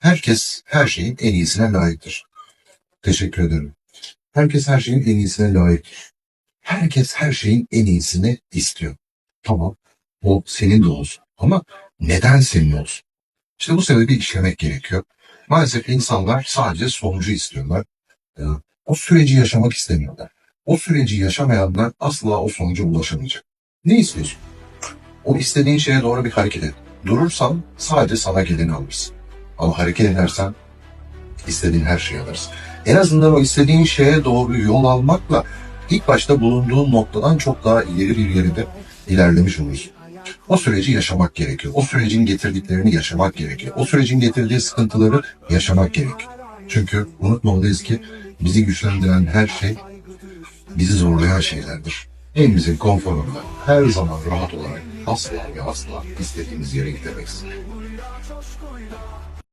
Herkes her şeyin en iyisine layıktır. Teşekkür ederim. Herkes her şeyin en iyisine layık. Herkes her şeyin en iyisini istiyor. Tamam. O senin de olsun. Ama neden senin olsun? İşte bu sebebi işlemek gerekiyor. Maalesef insanlar sadece sonucu istiyorlar. Ee, O süreci yaşamak istemiyorlar. O süreci yaşamayanlar asla o sonuca ulaşamayacak. Ne istiyorsun? O istediğin şeye doğru bir hareket et. Durursan sadece sana geleni alırsın. Ama hareket edersen istediğin her şeyi alırsın. En azından o istediğin şeye doğru yol almakla ilk başta bulunduğun noktadan çok daha ileri bir yerde ilerlemiş olursun. O süreci yaşamak gerekiyor. O sürecin getirdiklerini yaşamak gerekiyor. O sürecin getirdiği sıkıntıları yaşamak gerekiyor. Çünkü unutmamalıyız ki bizi güçlendiren her şey bizi zorlayan şeylerdir. Evimizin konforunda her zaman rahat olarak asla ve asla istediğimiz yere gidemeyiz.